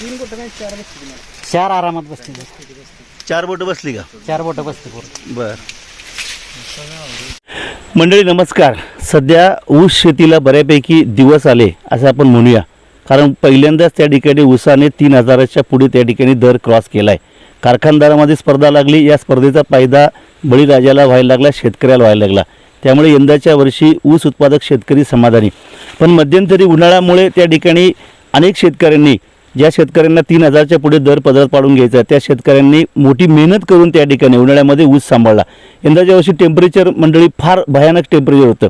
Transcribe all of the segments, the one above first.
तीन बोट नाही चार बसते तुम्हाला चार आरामात बसते चार बोट बसली का? चार बोटं बसते पूर्ण. बर. मंडळी नमस्कार. सध्या ऊस शेतीला बऱ्यापैकी दिवस आले असं आपण म्हणूया. कारण पहिल्यांदाच त्या ठिकाणी ऊसाने तीन हजाराच्या पुढे त्या ठिकाणी दर क्रॉस केला आहे कारखानदारामध्ये स्पर्धा लागली या स्पर्धेचा फायदा बळीराजाला व्हायला लागला शेतकऱ्याला व्हायला लागला. त्यामुळे यंदाच्या वर्षी ऊस उत्पादक शेतकरी समाधानी. पण मध्यंतरी उन्हाळ्यामुळे त्या ठिकाणी अनेक शेतकऱ्यांनी ज्या शेतकऱ्यांना तीन हजारच्या पुढे दर पदरात पाडून घ्यायचा त्या शेतकऱ्यांनी मोठी मेहनत करून त्या ठिकाणी उन्हाळ्यामध्ये ऊस सांभाळला. यंदाच्या वर्षी टेम्परेचर मंडळी फार भयानक टेम्परेचर होतं.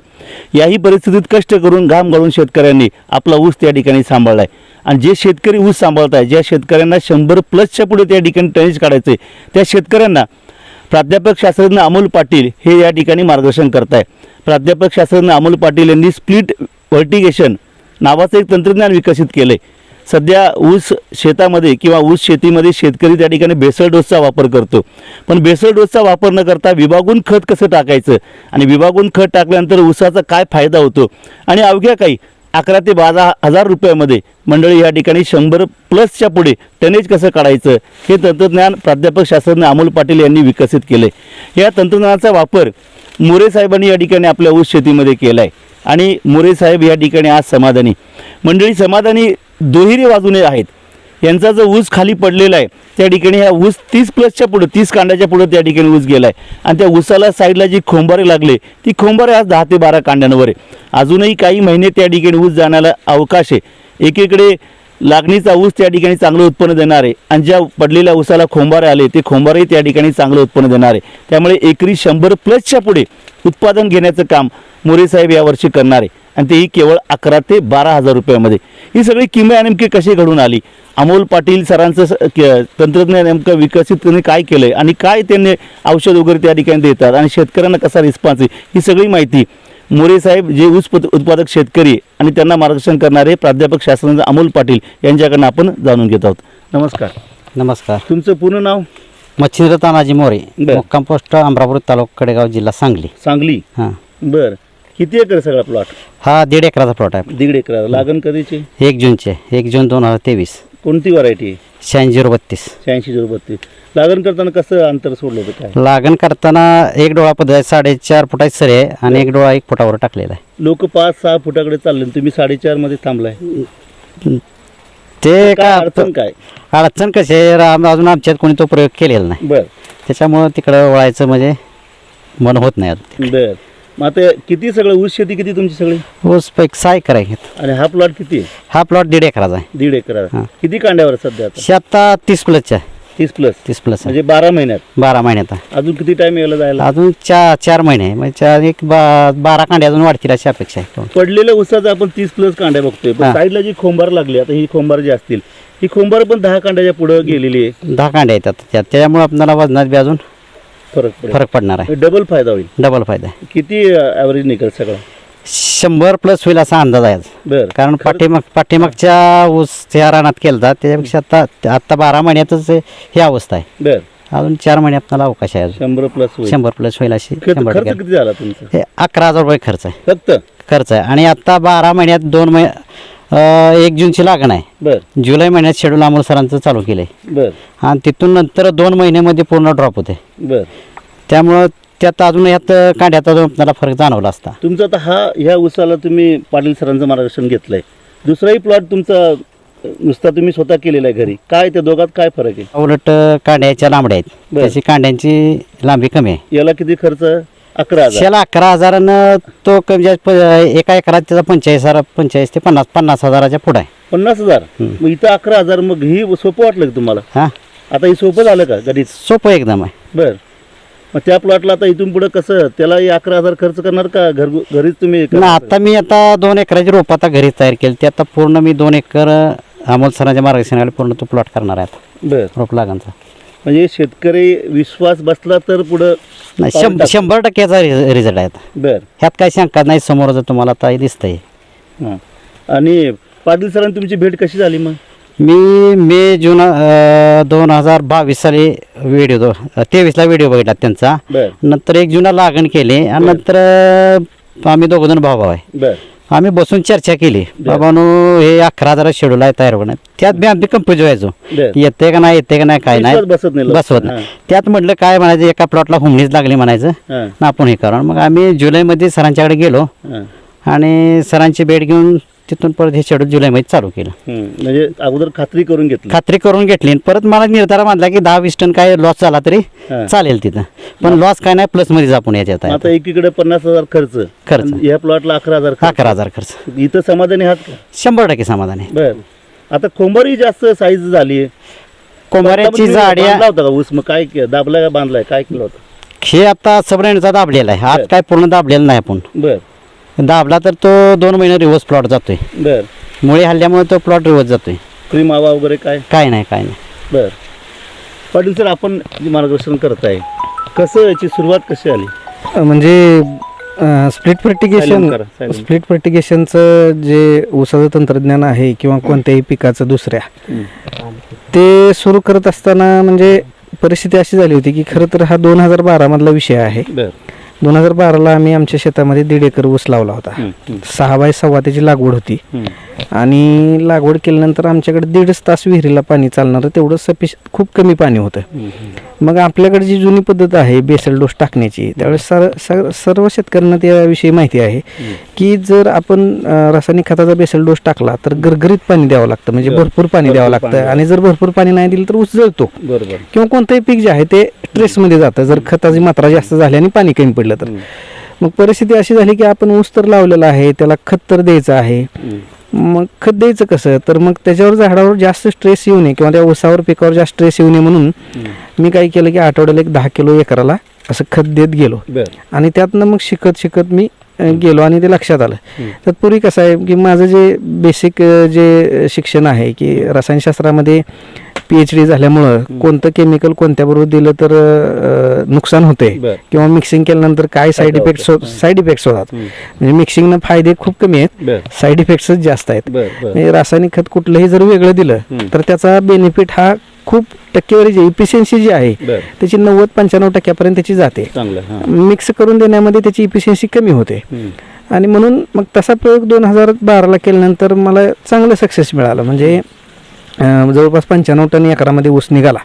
याही परिस्थितीत कष्ट करून घाम गाळून शेतकऱ्यांनी आपला ऊस त्या ठिकाणी सांभाळला आहे आणि जे शेतकरी ऊस सांभाळत आहे ज्या शेतकऱ्यांना शंभर प्लसच्या पुढे त्या ठिकाणी टनेज काढायचं आहे त्या शेतकऱ्यांना प्राध्यापक शास्त्रज्ञ अमोल पाटील हे या ठिकाणी मार्गदर्शन करत आहे प्राध्यापक शास्त्रज्ञ अमोल पाटील यांनी स्प्लिट व्हर्टिगेशन नावाचं एक तंत्रज्ञान विकसित केलं आहे सध्या ऊस शेतामध्ये किंवा ऊस शेतीमध्ये शेतकरी त्या ठिकाणी बेसळ डोसचा वापर करतो. पण बेसळ डोसचा वापर न करता विभागून खत कसं टाकायचं? आणि विभागून खत टाकल्यानंतर ऊसाचा काय फायदा होतो? आणि अवघ्या काही अकरा ते बारा हजार रुपयामध्ये मंडळी या ठिकाणी शंभर प्लसच्या पुढे टनेज कसं काढायचं? हे तंत्रज्ञान प्राध्यापक शास्त्रज्ञ अमोल पाटील यांनी विकसित केले या तंत्रज्ञानाचा वापर मोरे साहेबांनी या ठिकाणी आपल्या ऊस शेतीमध्ये केला आहे आणि मोरे साहेब या ठिकाणी आज समाधानी. मंडळी समाधानी दुहेरी बाजूने आहेत. यांचा जो ऊस खाली पडलेला आहे त्या ठिकाणी ह्या ऊस तीस प्लसच्या पुढं तीस कांड्याच्या पुढं त्या ठिकाणी ऊस गेला आहे आणि त्या ऊसाला साईडला जी खोंबारे लागले ती खोंबारे आज दहा ते बारा कांड्यांवर आहे. अजूनही काही महिने त्या ठिकाणी ऊस जाण्याला अवकाश आहे. एकीकडे लागणीचा ऊस त्या ठिकाणी चांगलं उत्पन्न देणार आहे. आणि ज्या पडलेल्या ऊसाला खोंबारे आले ते खोंबारेही त्या ठिकाणी चांगलं उत्पन्न देणार आहे. त्यामुळे एकरी शंभर प्लसच्या पुढे उत्पादन घेण्याचं काम मोरे साहेब यावर्षी करणार आहे. आणि तेही केवळ अकरा ते बारा हजार रुपयामध्ये. ही सगळी किमया नेमकी कशी घडून आली? अमोल पाटील सरांचं तंत्रज्ञान नेमकं विकसित त्यांनी काय केलं आहे आणि काय त्यांनी औषध वगैरे त्या ठिकाणी देतात आणि शेतकऱ्यांना कसा रिस्पॉन्स आहे ही सगळी माहिती मोरे साहेब जे ऊस उत्पादक शेतकरी आणि त्यांना मार्गदर्शन करणारे प्राध्यापक शास्त्रज्ञ अमोल पाटील यांच्याकडनं आपण जाणून घेत आहोत. नमस्कार. नमस्कार. तुमचं पूर्ण नाव? मच्छिंद्र तानाजी मोरे. मुक्काम पोस्ट अमरापूर तालुका कडेगाव जिल्हा सांगली. सांगली. हां. बर. किती एकर सगळा प्लॉट हा दीड एकराचा प्लॉट आहे. दीड एकर लागण कधीची? एक जूनचे. एक जून दोन हजार तेवीस. कोणती व्हरायटी शहाऐंशी झिरो बत्तीस. शहाऐंशी झिरो बत्तीस. लागण करताना कसं अंतर सोडलं होतं काय? लागण करताना एक डोळा पद्धत साडेचार फुटाची सरी आहे आणि एक डोळा एक फुटावर टाकलेला आहे. लोक पाच सहा फुटाकडे चालले आणि तुम्ही साडेचारमध्ये थांबलाय. ते काय अडचण काय? अडचण कशी आहे राम- अजून आमच्यात कोणी तो प्रयोग केलेला नाही. बर. त्याच्यामुळं तिकडं वळायचं म्हणजे मन होत नाही. बर. मग आता किती सगळं ऊस शेती किती तुमची सगळी? ऊस पैक सहा एकर आहे आणि हा प्लॉट किती आहे? हा प्लॉट दीड एकराचा आहे. दीड एकर हा. किती कांड्यावर आहे सध्या आता? तीस प्लसच्या आहे. तीस प्लस. तीस प्लस आहे. म्हणजे बारा महिन्यात? बारा महिन्यात आहे. अजून किती टाइम यायला जायला? अजून चार चार महिने आहे. म्हणजे चार एक बा बारा कांडे अजून वाढतील अशी अपेक्षा आहे. पडलेल्या ऊसाचा आपण तीस प्लस कांड्या बघतोय. पण हा. साईडला जी खोंबार लागली आता ही खोंबार जी असतील ही खोंबार पण दहा कांड्याच्या पुढे गेलेली आहे. दहा कांडे आहेत आता. त्यात त्याच्यामुळे आपल्याला वजनात बी अजून फरक पडेल. फरक पडणार आहे. डबल फायदा होईल. डबल फायदा आहे. किती ॲव्हरेज निघेल सगळं? शंभर प्लस होईल असा अंदाज आहे आज. बर. कारण पाठीमाग पाठीमागच्या ऊस त्या रानात केला होता त्याच्यापेक्षा आता आता बारा महिन्यातच ही अवस्था आहे. बर. अजून चार महिने आपल्याला अवकाश आहे अजून. शंभर प्लस होईल. शंभर प्लस होईल अशी खर्च शंभर खर्च टक्के. किती झाला तुमचा? हे अकरा हजार रुपये खर्च आहे. फक्त? खर्च आहे. आणि आता बारा महिन्यात दोन महिने अं, एक जूनची लागण आहे. बर. जुलै महिन्यात शेड्यूल अमोल सरांचं चालू केलं आहे बर. आणि तिथून नंतर दोन महिन्यामध्ये पूर्ण ड्रॉप होते. बर. त्यामुळं त्यात अजून यात कांड्यात अजून आपल्याला फरक जाणवला असता. तुमचा आता हा ह्या उसाला तुम्ही पाटील सरांचं मार्गदर्शन घेतलंय. दुसराही प्लॉट तुमचा अ, नुसता तुम्ही स्वतः केलेला आहे घरी. काय त्या दोघात काय फरक आहे? उलट कांड्याच्या लांबड्या आहेत. बरं. त्याची कांड्यांची लांबी कमी आहे. याला किती खर्च? अकरा हजार. शेला अकरा हजारानं तो कमी जास्त प- एका एकरात त्याचा पंचेचाळीस हजार पंचेचाळीस ते पन्नास पन्नास हजाराच्या पुढं आहे. पन्नास हजार. मग इथं अकरा हजार मग ही सोपं वाटलं का तुम्हाला? हां? आता ही सोपं झालं का गणित सोपं एकदम आहे. बर. मग त्या प्लॉटला आता इथून पुढे कसं? त्यालाही अकरा हजार खर्च करणार का घर घरीच तुम्ही ना आता मी आता दोन एकराची रोप आता घरी तयार केली. ते आता पूर्ण मी दोन एकर अमोल सरांच्या मार्गदर्शनाखाली पूर्ण तो प्लॉट करणार आहे आता. बर. रोप लागांचा म्हणजे शेतकरी विश्वास बसला तर पुढं नाही पाऊल शंभर टाक- शंभर टक्क्याचा रिझल्ट आहे आता. बर. ह्यात काही शंका नाही समोर जर तुम्हाला आता दिसतंय. हां. आणि पाटील सरांनी तुमची भेट कशी झाली मग? मी मे जून दोन हजार बावीस साली व्हिडिओ दो तेवीसला व्हिडिओ बघितला त्यांचा. बर. नंतर एक जुना लागण केली आणि नंतर अं, आम्ही दोघं जण भाऊ भाऊ आहे. बर. आम्ही बसून चर्चा केली. बाबानो हे अकरा हजार शेड्यूल आहे तयार होणं त्यात बी आम्ही कन्फ्युज व्हायचो. येते का नाही येते का नाही काय नाही. बसवत नाही. त्यात म्हटलं काय म्हणायचं एका प्लॉटला हुमणीच लागली म्हणायचं. ना आपण हे करू. मग आम्ही जुलैमध्ये सरांच्याकडे गेलो. आणि सरांची भेट घेऊन तिथून परत हे शेड्यूल जुलैमध्ये चालू केलं. म्हणजे अगोदर खात्री करून घेतली. खात्री करून घेतली आणि परत मला निर्धार बांधला की दहा वीस टन काय लॉस झाला तरी हां. चालेल तिथं. पण लॉस काय नाही प्लसमध्ये आपण याच्यात आहे आता एकीकडे पन्नास हजार खर्च. खर्च. आणि या प्लॉटला अकरा हजार खर्च. अकरा हजार खर्च. इथं समाधानी आहात का? शंभर टक्के समाधान. आहे बर. आता खोंबरी जास्त साईज झाली. कोंबाऱ्याची जाड्या बांधला होता का ऊस? मग काय के- दाबलाय का बांधलाय? काय केलं होतं? हे आता सबरेंडचा दाबलेला आहे. हात काय पूर्ण दाबलेला नाही आपण. बर. दाबला तर तो दोन महिने रिवर्स प्लॉट जातोय. बर. मुळे हल्ल्यामुळे तो प्लॉट रिवर्स जातोय. क्रीम मावा वगैरे काय? काय नाही काय नाही. बर. पाटील सर आपण जे मार्गदर्शन करताय कसं याची सुरुवात कशी आली म्हणजे स्प्लिट फर्टिगेशन करा, silent. स्प्लिट फर्टिगेशनचं जे ऊसाचं तंत्रज्ञान आहे किंवा कोणत्याही पिकाचं दुसऱ्या ते सुरू करत असताना म्हणजे परिस्थिती अशी झाली होती की खरं तर हा दोन हजार बारामधला विषय आहे. बर. दोन हजार बाराला आम्ही आमच्या शेतामध्ये दीड एकर ऊस लावला होता सहा बाय सव्वा त्याची लागवड होती. आणि लागवड केल्यानंतर आमच्याकडे दीडच तास विहिरीला पाणी चालणारं तेवढं सफिश खूप कमी पाणी होतं. मग आपल्याकडे जी जुनी पद्धत आहे बेसल डोस टाकण्याची त्यावेळेस सर सर- सर्व शेतकऱ्यांना त्याविषयी माहिती आहे की जर आपण रासायनिक खताचा बेसल डोस टाकला तर गरगरीत पाणी द्यावं लागतं म्हणजे. भरपूर पाणी द्यावं लागतं आणि जर भरपूर पाणी नाही दिलं तर ऊस जळतो किंवा कोणतंही पीक जे आहे ते ट्रेसमध्ये जातं. जर खताची मात्रा जास्त झाली आणि पाणी कमी पडलं तर. मग परिस्थिती अशी झाली की आपण ऊस तर लावलेला आहे त्याला खत तर द्यायचं आहे. मग खत द्यायचं कसं? तर मग त्याच्यावर झाडावर जास्त स्ट्रेस येऊ नये किंवा त्या ऊसावर पिकावर जास्त स्ट्रेस येऊ नये म्हणून. मी काय केलं की आठवड्याला एक दहा किलो एकराला असं खत देत गेलो. आणि त्यातनं मग शिकत शिकत मी गेलो आणि ते लक्षात आलं. हम्म. तत्पूर्वी कसं आहे की माझं जे बेसिक जे शिक्षण आहे की रसायनशास्त्रामध्ये पी एच डी झाल्यामुळं कोणतं केमिकल कोणत्याबरोबर दिलं तर नुकसान होते किंवा मिक्सिंग केल्यानंतर काय साईड होतो. साईड इफेक्ट्स होतात. म्हणजे मिक्सिंगनं फायदे खूप कमी आहेत. साईड इफेक्ट्सच जास्त आहेत. म्हणजे रासायनिक खत कुठलंही जर वेगळं दिलं. तर त्याचा बेनिफिट हा खूप टक्केवारी जी इफिशियन्सी जी आहे त्याची नव्वद पंच्याण्णव टक्क्यापर्यंत त्याची जाते. मिक्स करून देण्यामध्ये त्याची इफिशियन्सी कमी होते. आणि म्हणून मग तसा प्रयोग दोन हजार बाराला केल्यानंतर मला चांगलं सक्सेस मिळालं. म्हणजे जवळपास पंच्याण्णव टन एकरामध्ये ऊस निघाला.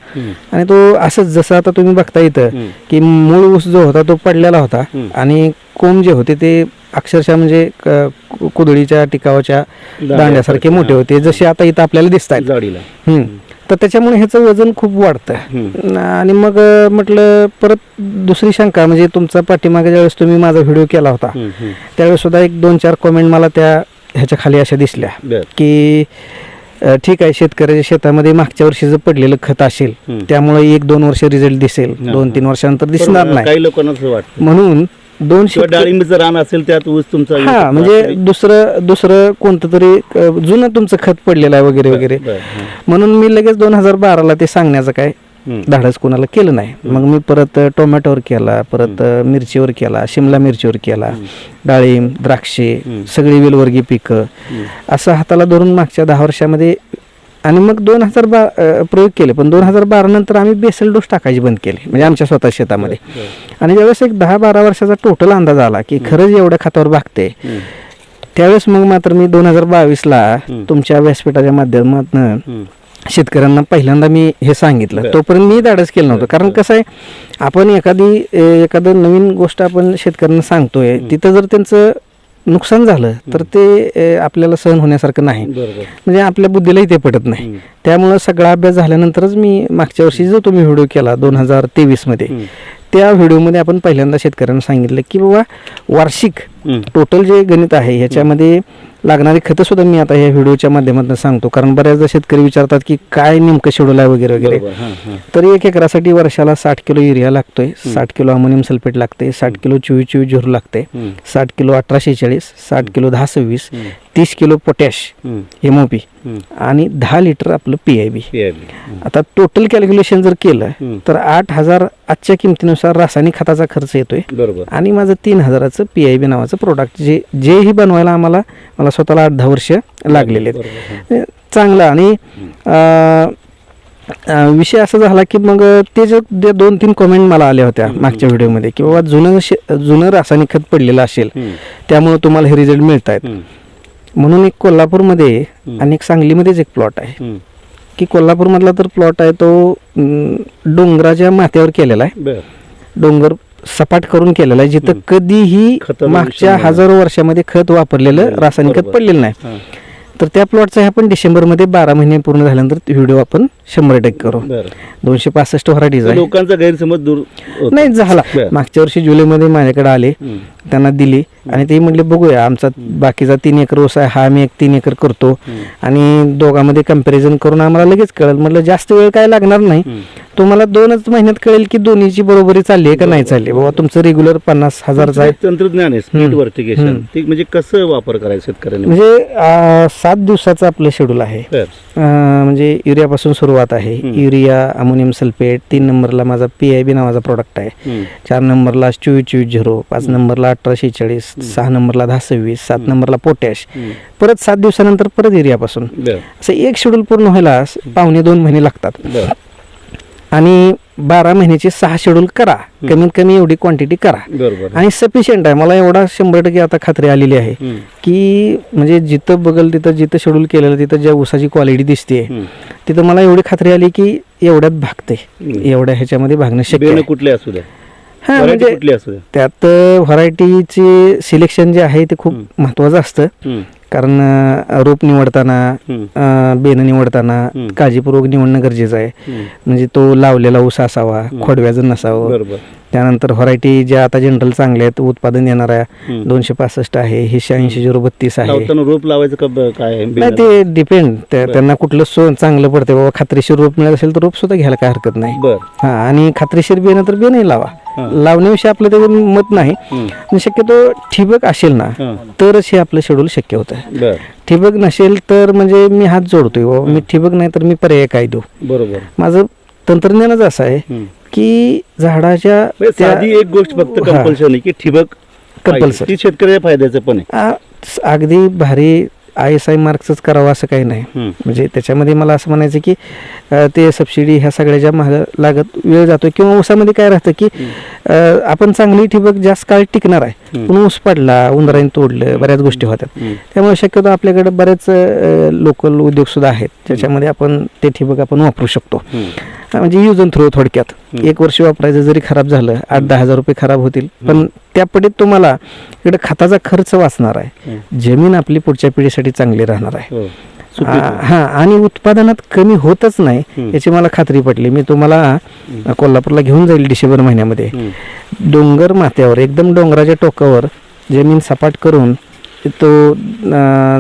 आणि तो असंच जसं आता तुम्ही बघता इथं. की मूळ ऊस जो होता तो पडलेला होता. आणि कोंब जे होते ते अक्षरशः म्हणजे कुदळीच्या टिकावाच्या दांड्यासारखे मोठे होते जसे आता इथं आपल्याला दिसत आहेत. तर त्याच्यामुळे ह्याचं वजन खूप वाढतं. आणि मग म्हटलं परत दुसरी शंका म्हणजे तुमचा पाठीमागे ज्यावेळेस तुम्ही माझा व्हिडिओ केला होता. त्यावेळेस सुद्धा एक दोन चार कमेंट मला त्या ह्याच्या खाली अशा दिसल्या की ठीक आहे शेतकऱ्याच्या शेतामध्ये मागच्या वर्षीचं पडलेलं खत असेल. त्यामुळे एक दोन वर्ष रिझल्ट दिसेल दोन. तीन वर्षानंतर दिसणार नाही काही लोकांना असं वाटतं म्हणून दोन किंवा शेतकरी डाळिंबीचं रान असेल त्यात ऊस तुमचा हा म्हणजे. दुसरं दुसरं कोणतं तरी अं, जुनं तुमचं खत पडलेलं आहे वगैरे वगैरे बर. म्हणून मी लगेच दोन हजार बाराला ते सांगण्याचं काय. धाडस कोणाला केलं नाही मग मी परत टोमॅटोवर केला परत मिरचीवर केला शिमला मिरचीवर केला डाळिंब द्राक्षे. सगळी वेलवर्गीय पिकं. असं हाताला धरून मागच्या दहा वर्षामध्ये आणि मग दोन हजार बा प्रयोग केले पण दोन हजार बारा नंतर आम्ही बेसल डोस टाकायची बंद केली म्हणजे आमच्या स्वतः शेतामध्ये आणि ज्यावेळेस एक दहा बारा वर्षाचा टोटल अंदाज आला की खरंच एवढ्या खातावर भागते. त्यावेळेस मग मात्र मी दोन हजार बावीसला. तुमच्या व्यासपीठाच्या माध्यमातून. शेतकऱ्यांना पहिल्यांदा मी हे सांगितलं. तोपर्यंत मी धाडस केलं नव्हतं. कारण कसं आहे आपण एखादी एखादं नवीन गोष्ट आपण शेतकऱ्यांना सांगतोय तिथं जर त्यांचं नुकसान झालं तर ते आपल्याला सहन होण्यासारखं नाही. म्हणजे आपल्या बुद्धीलाही ते पटत नाही. त्यामुळं सगळा अभ्यास झाल्यानंतरच मी मागच्या वर्षी जो तुम्ही व्हिडिओ केला दोन हजार तेवीसमध्ये. त्या व्हिडिओमध्ये आपण पहिल्यांदा शेतकऱ्यांना सांगितलं की बाबा वार्षिक. टोटल जे गणित आहे ह्याच्यामध्ये लागणारी खतं सुद्धा मी आता ह्या व्हिडिओच्या माध्यमातून सांगतो कारण बऱ्याचदा शेतकरी विचारतात की काय नेमकं शेड्यूल आहे वगैरे वगैरे. तर एक एकरासाठी वर्षाला साठ किलो युरिया लागतोय साठ किलो अमोनियम सल्फेट लागते साठ किलो चोवीस चोवीस झुरू लागते. साठ किलो अठरा शेहेचाळीस साठ किलो दहा सव्वीस. तीस किलो पोटॅश हम्म. एमओपी हम्म. आणि दहा लिटर आपलं पी आय बी. आता टोटल कॅल्क्युलेशन जर केलं. तर आठ हजार आजच्या किमतीनुसार रासायनिक खताचा खर्च येतोय बरोबर आणि माझं तीन हजाराचं पी आय बी नावाचं प्रोडक्ट जे जेही बनवायला आम्हाला मला स्वतःला आठ दहा वर्ष लागलेले आहेत. चांगलं आणि विषय असा झाला की मग ते जे दोन तीन कमेंट मला आल्या होत्या मागच्या व्हिडिओमध्ये की बाबा जुनं जुनं रासायनिक खत पडलेलं असेल. त्यामुळे तुम्हाला हे रिझल्ट मिळत आहेत. म्हणून एक कोल्हापूरमध्ये. आणि एक सांगलीमध्येच एक प्लॉट आहे. की कोल्हापूरमधला तर प्लॉट आहे तो डोंगराच्या माथ्यावर केलेला आहे डोंगर सपाट करून केलेला आहे जिथं कधीही मागच्या हजारो वर्षामध्ये खत वापरलेलं. रासायनिक खत. पडलेलं नाही. तर त्या प्लॉटचा हे आपण डिसेंबरमध्ये बारा महिने पूर्ण झाल्यानंतर व्हिडिओ आपण शंभर टक्के करू. दोनशे पासष्ट व्हरायटीज आहे लोकांचा गैरसमज दूर. नाही झाला. मागच्या वर्षी जुलैमध्ये माझ्याकडे आले. त्यांना दिली. आणि ते म्हटले बघूया आमचा बाकीचा तीन एकर ऊस आहे हा आम्ही एक तीन एकर करतो. आणि दोघांमध्ये कंपॅरिझन करून आम्हाला लगेच कळेल. म्हटलं जास्त वेळ काय लागणार नाही. तुम्हाला दोनच महिन्यात कळेल की दोन्हीची बरोबरी चालली आहे का नाही चालली बाबा तुमचं रेग्युलर पन्नास हजारचं तंत्रज्ञान आहे म्हणजे कसं वापर करायचं शेतकऱ्यांनी? म्हणजे सात दिवसाचं आपलं शेड्यूल आहे. अं, म्हणजे युरियापासून सुरुवात आहे. युरिया अमोनियम सल्फेट तीन नंबरला माझा पी आय बी नावाचा प्रोडक्ट आहे. चार नंबरला चोवीस चोवीस झिरो पाच नंबरला अठराशे चाळीस सहा नंबरला दहा सव्वीस सात नंबरला पोटॅश. परत सात दिवसानंतर परत युरियापासून. असं एक शेड्यूल पूर्ण व्हायला स- पावणे दोन महिने लागतात बर. आणि बारा महिन्याचे सहा शेड्यूल करा. कमीत कमी एवढी क्वांटिटी करा. आणि सफिशियंट आहे. मला एवढा शंभर टक्के आता खात्री आलेली आहे. की म्हणजे जिथं बघल तिथं जिथं शेड्यूल केलेलं तिथं ज्या ऊसाची क्वालिटी दिसते. तिथं मला एवढी खात्री आली की एवढ्यात भागते. एवढ्या ह्याच्यामध्ये भागणं शक्य कुठले असू द्या? हा म्हणजे त्यात व्हरायटीचे सिलेक्शन जे आहे ते खूप महत्वाचं असतं. कारण अं, रोप निवडताना. अं, बेणं निवडताना. काळजीपूर्वक निवडणं गरजेचं आहे. म्हणजे तो लावलेला ऊस असावा खोडव्याचं नसावं बरोबर त्यानंतर व्हरायटी ज्या आता जनरल चांगल्या आहेत उत्पादन देणाऱ्या हम्म. दोनशे पासष्ट आहे ही शहाऐंशी झिरो बत्तीस आहे रोप लावायचं काय? नाही बियाणं? ते डिपेंड. त्यांना कुठलं सो चांगलं पडते बाबा खात्रीशीर रोप मिळत असेल तर रोप सुद्धा घ्यायला काय हरकत नाही बर हा आणि खात्रीशीर बियाणं तर बियाणंही लावा. लावण्याविषयी आपलं त्याचं मत नाही. आणि शक्यतो ठिबक असेल ना. तरच हे आपलं शेड्यूल शक्य होतं ठिबक नसेल तर म्हणजे मी हात जोडतोय मी ठिबक नाही तर मी पर्याय काय देऊ बरोबर माझं तंत्रज्ञानच असं आहे. की झाडाच्या म्हणजे त्या- साधी एक गोष्ट फक्त हा. कंपल्शन आहे की ठिबक. पाहिजे. ती शेतकऱ्याच्या फायद्याचं पण आहे आ, स- अगदी भारी आय एस आय मार्क्सच करावं असं काही नाही हम्म. म्हणजे त्याच्यामध्ये मला असं म्हणायचं की अ, ते सबसिडी ह्या सगळ्या महाग लागत वेळ जातो किंवा ऊसामध्ये काय राहतं की आपण चांगली ठिबक जास्त काळ टिकणार आहे. पण ऊस पडला उंदराने तोडलं बऱ्याच गोष्टी होतात. त्यामुळे शक्यतो आपल्याकडे बरेच लोकल उद्योग सुद्धा आहेत. ज्याच्यामध्ये आपण ते ठिबक आपण वापरू शकतो. हा, म्हणजे यूज अँड थ्रो थोडक्यात. एक वर्ष वापरायचं जरी खराब झालं आठ दहा हजार रुपये खराब होतील. पण त्या पटीत तुम्हाला इकडे खताचा खर्च वाचणार आहे. जमीन आपली पुढच्या पिढीसाठी चांगली राहणार आहे. हो. आणि उत्पादनात कमी होतच नाही. याची मला खात्री पटली मी तुम्हाला कोल्हापूरला घेऊन जाईल डिसेंबर महिन्यामध्ये. डोंगर माथ्यावर एकदम डोंगराच्या टोकावर जमीन सपाट करून तो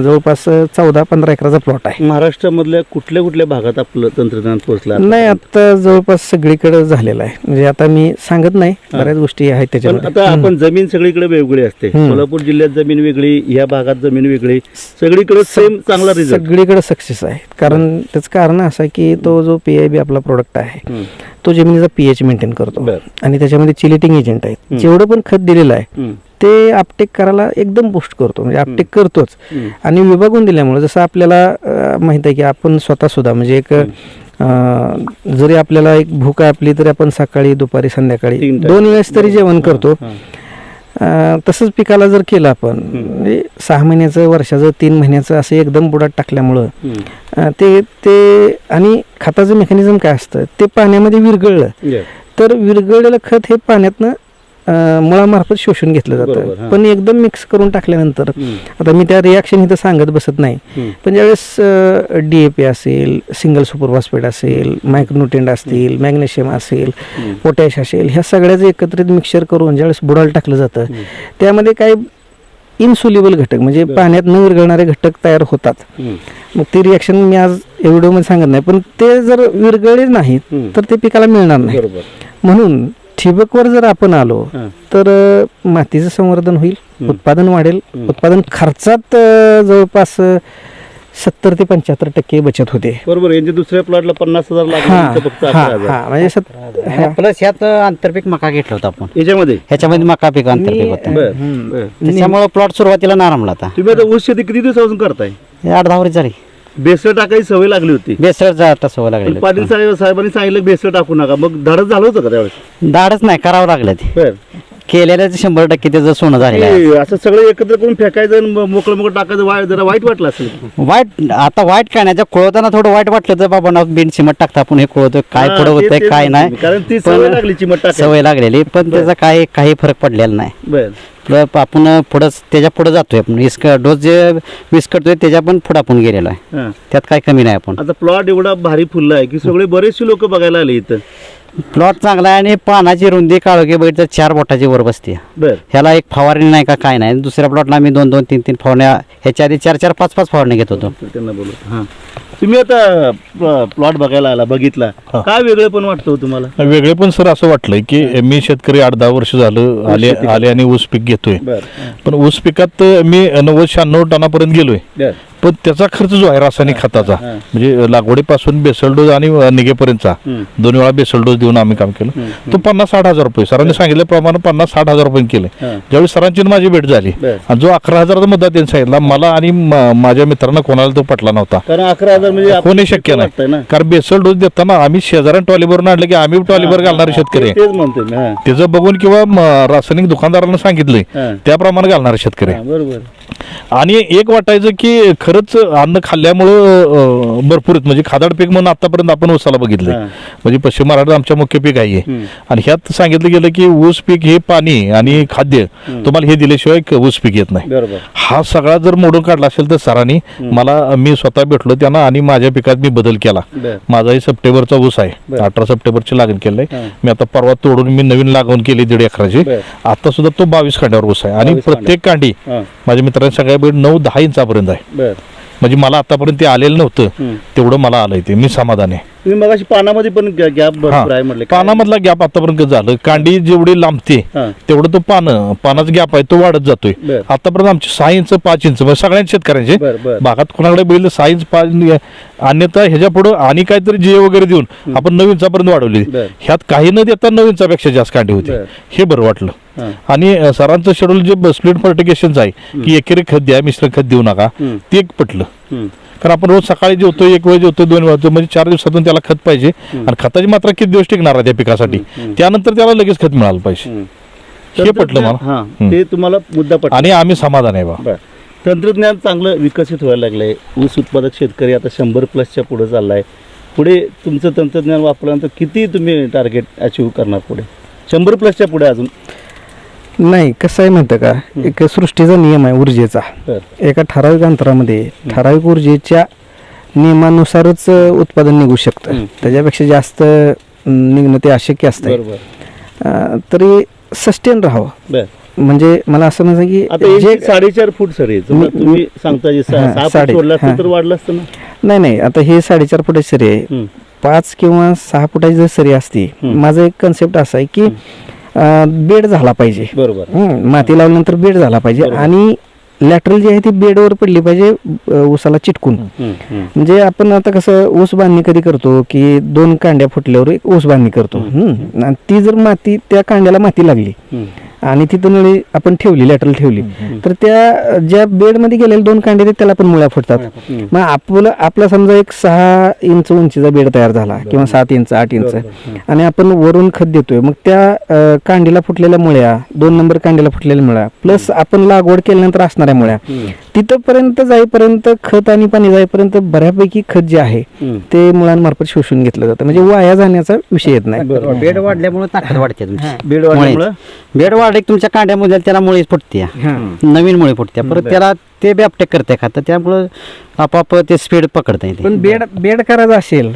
जवळपास चौदा पंधरा एकराचा प्लॉट आहे. महाराष्ट्रामधल्या कुठल्या कुठल्या भागात आपलं तंत्रज्ञान पोहोचलं? नाही आता जवळपास सगळीकडे झालेला आहे. म्हणजे आता मी सांगत नाही. बऱ्याच गोष्टी आहेत त्याच्यामध्ये. आता आपण जमीन सगळीकडे वेगळी असते. कोल्हापूर जिल्ह्यात जमीन वेगळी या भागात जमीन वेगळी. सगळीकडे सेम चांगला रिझल्ट सगळीकडे सक्सेस आहे. कारण त्याचं कारण असं आहे की तो जो पी आय बी आपला प्रोडक्ट आहे तो जमिनीचा पीएच मेंटेन करतो. आणि त्याच्यामध्ये चिलिटिंग एजंट आहेत. जेवढं पण खत दिलेलं आहे ते आपटेक करायला एकदम बूस्ट करतो. म्हणजे आपटेक करतोच. आणि विभागून दिल्यामुळे जसं आपल्याला माहीत आहे की आपण स्वतः सुद्धा म्हणजे एक जरी आपल्याला एक भूक आपली तरी आपण सकाळी दुपारी संध्याकाळी. दोन वेळेस तरी जेवण करतो. तसंच पिकाला जर केलं आपण म्हणजे सहा महिन्याचं वर्षाचं तीन महिन्याचं असं एकदम बुडात टाकल्यामुळं ते ते आणि खताचं मेकॅनिझम काय असतं? ते पाण्यामध्ये विरघळलं. तर विरघळलेलं खत हे पाण्यातनं मुळामार्फत शोषून घेतलं बरोबर, जातं हां. पण एकदम मिक्स करून टाकल्यानंतर आता मी त्या रिॲक्शन इथं सांगत बसत नाही. पण ज्यावेळेस डी ए पी असेल सिंगल सुपरफॉस्फेट असेल मायक्रोन्युट्रेंट असतील मॅग्नेशियम असेल पोटॅश असेल ह्या सगळ्याचं एकत्रित मिक्सर करून ज्यावेळेस बुडाला टाकलं जातं त्यामध्ये काही इन्सुलिबल घटक म्हणजे पाण्यात न विरघळणारे घटक तयार होतात. मग ती रिॲक्शन मी आज या व्हिडिओमध्ये सांगत नाही पण ते जर विरघळले नाहीत तर ते पिकाला मिळणार नाही. बरोबर. म्हणून ठिबकवर जर आपण आलो. तर अ, मातीचं संवर्धन होईल. उत्पादन वाढेल. उत्पादन खर्चात अ, जवळपास सत्तर ते पंच्याहत्तर टक्के बचत होते. बरोबर यांच्या दुसऱ्या प्लॉटला पन्नास हजार हा. लागले इथं फक्त हा अकरा हजार. हा. म्हणजे सत- हा. प्लस ह्यात आंतरपीक मका घेतलं होतं आपण. याच्यामध्ये? ह्याच्यामध्ये मका पीक आंतरपीक होतं. बर. हम्म. बर. त्याच्यामुळे प्लॉट सुरुवातीला नारमला आता. तुम्ही आता ऊस शेती किती दिवसापासून करताय? हे आठ दहा वर्ष झाली. भेसळ टाकायची सवय लागली होती. बेसळचा आता सवय पण लागलेली पाटील साहेब साहेबांनी सांगितलं भेसळ टाकू नका. मग धाडच झालं होतं का त्यावेळेस? दाडच नाही करावं लागलं ते. बर. केलेलं ते शंभर टक्के त्याचं सोनं झालेलं आहे. असं सगळं एकत्र करून फेकायचं आणि मोकळं मोकळं टाकायचं वाईट जरा वाईट वाटलं असेल. वाईट आता वाईट काय नाही कोळताना थोडं वाईट वाटलं तर बाबा ना बिन चिमट टाकता आपण हे कोळतोय काय हा, पुढं ते- होतंय काय नाही. कारण ती पण सवय लागली चिमट टाकायची. सवय लागलेली पण त्याचा काय काही फरक पडलेला नाही. बर. आपण पुढं त्याच्या पुढे जातोय आपण इसक डोस जे मिस करतोय त्याच्या पण पुढे आपण गेलेलो आहे. हा. त्यात काय कमी नाही आपण. आता प्लॉट एवढा भारी फुलला आहे की सगळे बरेचसे लोक बघायला आले इथं. प्लॉट चांगला आहे आणि पानाची रुंदी काळोखी बघितलं चार बोटाची वर बसते बर. ह्याला एक फवारणी नाही का काय नाही. दुसऱ्या प्लॉटला आम्ही दोन दोन तीन तीन फवारण्या ह्याच्या आधी चार चार पाच पाच फवारणी घेत होतो. त्यांना बोलू. हां. तुम्ही आता प्लॉट बघायला आला बघितला. काय वेगळं पण वाटतं हो तुम्हाला? वेगळे पण सर असं वाटलंय की मी शेतकरी आठ दहा वर्ष झालं आले आले आणि ऊस पीक घेतोय. बर. पण ऊस पिकात मी नव्वद शहाण्णव टनापर्यंत गेलोय. पण त्याचा खर्च जो आहे रासायनिक खताचा. म्हणजे लागवडीपासून बेसल डोस आणि निघेपर्यंतचा. दोन वेळा बेसल डोस देऊन आम्ही काम केलं. तो पन्नास साठ हजार रुपये. सरांनी सांगितल्याप्रमाणे पन्नास साठ हजार रुपये केले. ज्यावेळी सरांची माझी भेट झाली. आणि जो अकरा हजाराचा मुद्दा त्यांनी सांगितला मला आणि माझ्या मित्रांना कोणाला तो पटला नव्हता. अकरा हजार म्हणजे होणे शक्य वाटतंय ना. नाही कारण बेसल डोस देताना आम्ही शेजाऱ्यानं टॉलीभरून आणलं की आम्ही टॉलीवर घालणारे शेतकरी त्याचं बघून किंवा रासायनिक दुकानदारांना सांगितलंय हा. त्याप्रमाणे घालणारे शेतकरी बरोबर. आणि एक वाटायचं की खरंच अन्न खाल्ल्यामुळं अं, भरपूर आहेत. म्हणजे खादाड पीक म्हणून आतापर्यंत आपण ऊसाला बघितलंय. हा. म्हणजे पश्चिम महाराष्ट्रात आमच्या मुख्य पीक आहे. आणि ह्यात सांगितलं गेलं की ऊस पीक हे पाणी आणि खाद्य तुम्हाला हे दिल्याशिवाय क- ऊस पीक येत नाही. बरोबर. हा सगळा जर मोडून काढला असेल तर सरांनी मला मी स्वतः भेटलो त्यांना आणि माझ्या पिकात मी बदल केला. बर. माझाही सप्टेंबरचा ऊस आहे. बरं. अठरा सप्टेंबरची लागण केलंय. हा. मी आता परवा तोडून मी नवीन लागवण केली दीड एकराची. बरं. आता सुद्धा तो बावीस कांड्यावर ऊस आहे. आणि 22 प्रत्येक कांडी हा. माझ्या मित्रांनी सगळ्या बेड नऊ दहा इंचापर्यंत आहे बर म्हणजे मला आतापर्यंत ते आलेलं नव्हतं. तेवढं मला आलंय ते मी समाधान आहे तुम्ही पानामध्ये पण गॅप भरपूर आहे म्हटले? पानामधला गॅप आतापर्यंत झालं कांडी जेवढी लांबते. तेवढं तो पान पानाचा गॅप आहे तो वाढत जातोय. आतापर्यंत आमचे सहा इंच पाच इंच म्हणजे सगळ्यांच्या शेतकऱ्यांचे बागात कोणाकडे बघितलं सहा इंच पाच इंच, अन्यथा ह्याच्या पुढं आणि काहीतरी जे वगैरे देऊन आपण नऊ इंचापर्यंत वाढवली. ह्यात काही न देता नऊ इंचापेक्षा जास्त कांडी होती. हे बरं वाटलं. आणि सरांचं शेड्यूल जे स्प्लिट फर्टिगेशनचं आहे की एकेरी खत द्या मिश्र खत देऊ नका. ते एक पटलं. कारण आपण रोज सकाळी जेवतो एक वेळ जेवतो दोन वेळ म्हणजे चार दिवसातून त्याला खत पाहिजे. आणि खताची मात्रा किती दिवस टिकणार आहे त्या पिकासाठी? त्यानंतर त्याला लगेच खत मिळालं पाहिजे. हे पटलं मला. ते तुम्हाला मुद्दा पटला. आणि आम्ही समाधान आहे बा. तंत्रज्ञान चांगलं विकसित व्हायला लागलंय. ऊस उत्पादक शेतकरी आता शंभर प्लसच्या पुढे चाललाय. पुढे तुमचं तंत्रज्ञान वापरल्यानंतर किती तुम्ही टार्गेट अचीव्ह करणार पुढे? शंभर प्लसच्या पुढे अजून. नाही कसं आहे माहितं का? एक सृष्टीचा नियम आहे ऊर्जेचा. एका ठराविक अंतरामध्ये ठराविक ऊर्जेच्या नियमानुसारच उत्पादन निघू शकतं. त्याच्यापेक्षा जास्त निघणं ते अशक्य असतं बरोबर. अ, तरी सस्टेन राहावं. बर. म्हणजे मला असं म्हणायचं आता की जे साडेचार फूट सर आहे समजा मी- तुम्ही सांगता जे सहा हा, सहा फूट साडे- सोडलं असतं हा. तर वाढलं असतं ना? नाही नाही आता हे साडेचार फुटाची सरी आहे. हम्म. पाच किंवा सहा फुटाची जर सरी असती हम्म. माझं एक कन्सेप्ट असा आहे की बेड झाला पाहिजे बरोबर माती लावल्यानंतर बेड झाला पाहिजे. आणि लॅटरल जी आहे ती बेडवर पडली पाहिजे ऊसाला चिटकून. म्हणजे आपण आता कसं ऊस बांधणी कधी करतो की दोन कांड्या फुटल्यावर एक ऊस बांधणी करतो ती जर माती त्या कांड्याला माती लागली. आणि तिथं नळी आपण ठेवली लॅटरल ठेवली. तर त्या ज्या बेडमध्ये गेलेल्या दोन कांडे आहेत, त्याला पण मुळ्या फुटतात. मग आपलं आपला समजा एक सहा इंच उंचीचा बेड तयार झाला किंवा सात इंच आठ इंच. आणि आपण वरून खत देतोय. मग त्या कांडीला फुटलेल्या मुळ्या दोन नंबर कांडीला फुटलेल्या मुळ्या प्लस आपण लागवड केल्यानंतर असणाऱ्या मुळ्या. तिथपर्यंत जाईपर्यंत खत आणि पाणी जाईपर्यंत बऱ्यापैकी खत जे आहे. ते मुळांमार्फत शोषून घेतलं जातं. म्हणजे वाया जाण्याचा विषय येत नाही. बेड वाढल्यामुळे ताकद वाढते बेड वाढल्यामुळं? बेड वाढले की तुमच्या कांड्यामध्ये त्याला मुळीच फुटते नवीन मुळी फुटते परत त्याला ते बॅपटेक करते खातं त्यामुळं आपाप ते स्पीड पकडता येते. पण बेड बेड करायचं असेल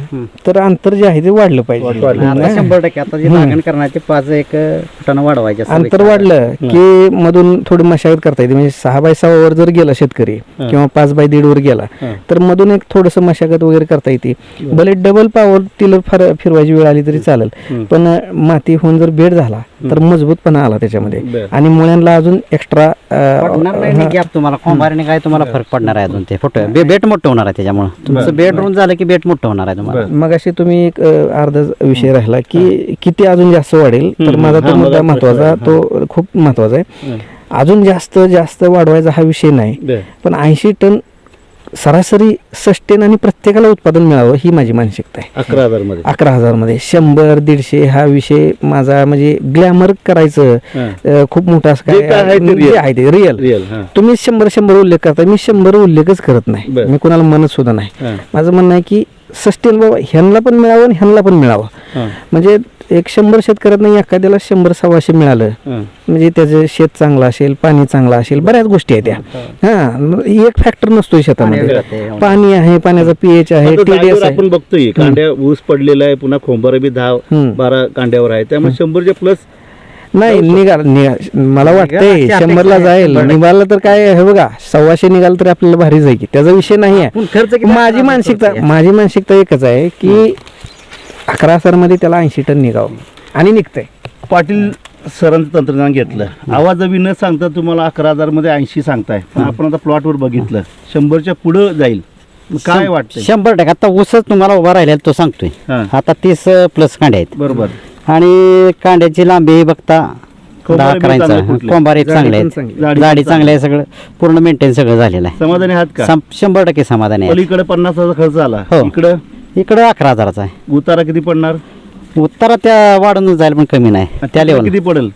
तर अंतर जे आहे ते वाढलं पाहिजे. आता शंभर टक्के आता जे लागण करण्याचे पाच एक फुटानं वाढवायचे अंतर वाढलं की मधून थोडी मशागत करता येते. म्हणजे सहा बाय सहा वर जर गेला शेतकरी किंवा पाच बाय दीड वर गेला तर मधून एक थोडस मशागत वगैरे करता येते. भले डबल पॉवर टिलर फार फिरवायची वेळ आली तरी चालेल पण माती होऊन जर बेड झाला तर मजबूतपणा आला त्याच्यामध्ये. आणि मुळ्यांना अजून एक्स्ट्रा तुम्हाला. खोंबारीने काय तुम्हाला फरक पडणार आहे अजून ते फोटो? बेट मोठं होणार आहे त्याच्यामुळे. तुमचं बेड रूम झालं की बेट मोठं होणार आहे तुम्हाला? मग अशी तुम्ही एक अं, अर्धा विषय राहिला की किती अजून जास्त वाढेल? तर माझा तो मुद्दा महत्त्वाचा तो खूप महत्त्वाचा आहे. अजून जास्त जास्त वाढवायचा हा विषय नाही. पण ऐंशी टन सरासरी सस्टेन आणि प्रत्येकाला उत्पादन मिळावं ही माझी मानसिकता आहे अकरा हजारमध्ये अकरा हजारमध्ये शंभर दीडशे हा विषय माझा म्हणजे ग्लॅमर करायचं. अं, खूप मोठा असं जे काय आहे ते जे real. आहे ते रिअल हा तुम्ही शंभर शंभर उल्लेख करता मी शंभर उल्लेखच करत नाही बरं. मी कोणाला म्हणत सुद्धा नाही हां. माझं म्हणणं आहे की सस्टेन बाबा ह्यांना पण मिळावं आणि ह्यांना पण मिळावं हां. म्हणजे एक शंभर शेतकऱ्यांना एखाद्याला शंभर सव्वाशे मिळालं. हां. म्हणजे त्याचं शेत चांगलं असेल पाणी चांगलं असेल बऱ्याच गोष्टी आहेत त्या हा. एक फॅक्टर नसतो शेतामध्ये. पाणी आहे पाण्याचा पीएच आहे टीडीएस आपण बघतोय कांड्या ऊस पडलेला आहे पुन्हा खोंबार बी दहा. बारा कांड्यावर आहे. त्यामुळे शंभरच्या प्लस नाही निघाल निघा मला वाटतंय शंभरला जाईल. निघालं तर काय हे बघा सव्वाशे निघाल तर आपल्याला भारी जाईल की. त्याचा विषय नाही आहे. माझी मानसिकता? माझी मानसिकता एकच आहे की अकरा मध्ये त्याला ऐंशी टन निघावं. आणि निघतंय. पाटील सरांचं तंत्रज्ञान घेतलं. आवाजावी न सांगता तुम्हाला अकरा हजारमध्ये ऐंशी सांगताय. पण आपण आता प्लॉटवर बघितलं. शंभरच्या पुढं जाईल. काय वाटतंय? शंभर टक्के. आता ऊसच तुम्हाला उभा राहिलेला तो सांगतोय. हां. आता तीस प्लस कांडे आहेत. बरोबर. आणि कांड्याची लांबी बघता कोंबारी दहा बी करायचा चांगले कुठले? कोंबारी जाडी चांगले पण आहेत. चांगली. जाडी जाडी पण चांगली आहे सगळं. पूर्ण मेंटेन सगळं झालेलं आहे. समाधानी आहात का? शंभर टक्के समाधान आहे पलीकडे पन्नास हजार खर्च आला. हो. इकडं? इकडं अकरा हजाराचा आहे. उतारा किती पडणार? उत्तरा त्या वाढून जाईल पण कमी नाही. त्या लेवल किती पडेल?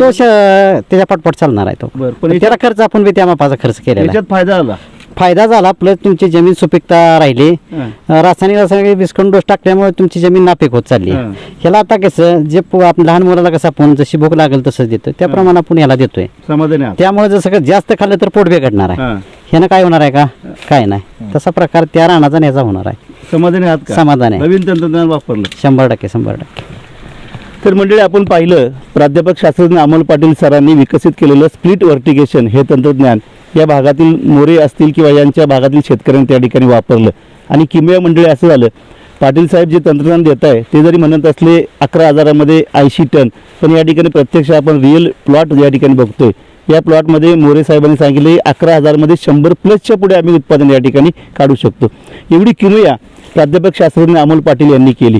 तो श- त्याच्या पटपट चालणार आहे तो. बरं, पण पण त्याला खर्च आपण बी त्या मापाचा खर्च केलेला आहे. याच्यात फायदा आला. फायदा झाला प्लस तुमची जमीन सुपीकता राहिली. हां. रासायनिक रासायनिक बिस्कून डोस टाकल्यामुळे तुमची जमीन नापीक होत चालली. हां. ह्याला आता कसं जे पो- आपण लहान मुलाला कसं आपण जशी भूक लागेल तसं देतो त्याप्रमाणे आपण याला देतोय. समाधानी आहात. त्यामुळे जर सगळं जास्त खाल्लं तर पोट बिघडणार आहे. हां. ह्यानं काय होणार आहे का? काय नाही. तसा प्रकार त्या रानाचा न्याचा होणार आहे. समाधानी आहात का? समाधान. आहे नवीन तंत्रज्ञान वापरलं. शंभर टक्के शंभर टक्के. तर मंडळी आपण पाहिलं प्राध्यापक शास्त्रज्ञ अमोल पाटील सरांनी विकसित केलेलं स्प्लिट वर्टिगेशन हे तंत्रज्ञान या भागातील मोरे असतील किंवा यांच्या भागातील शेतकऱ्यांनी त्या ठिकाणी वापरलं. आणि किमया मंडळी असं झालं. पाटील साहेब जे तंत्रज्ञान देत आहे ते जरी म्हणत असले अकरा हजारामध्ये ऐंशी टन पण या ठिकाणी प्रत्यक्ष आपण रिअल प्लॉट या ठिकाणी बघतोय. या प्लॉटमध्ये मोरे साहेबांनी सांगितले अकरा हजारमध्ये शंभर प्लसच्या पुढे आम्ही उत्पादन या ठिकाणी काढू शकतो. एवढी किमया प्राध्यापक शास्त्रज्ञ अमोल पाटील यांनी केली.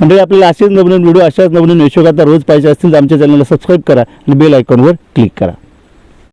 म्हणजे आपल्याला असेच नवनवीन व्हिडिओ अशाच नवनवीन यशोगाथा रोज पाहिजे असतील तर आमच्या चॅनलला सबस्क्राईब करा आणि बेल आयकॉनवर क्लिक करा.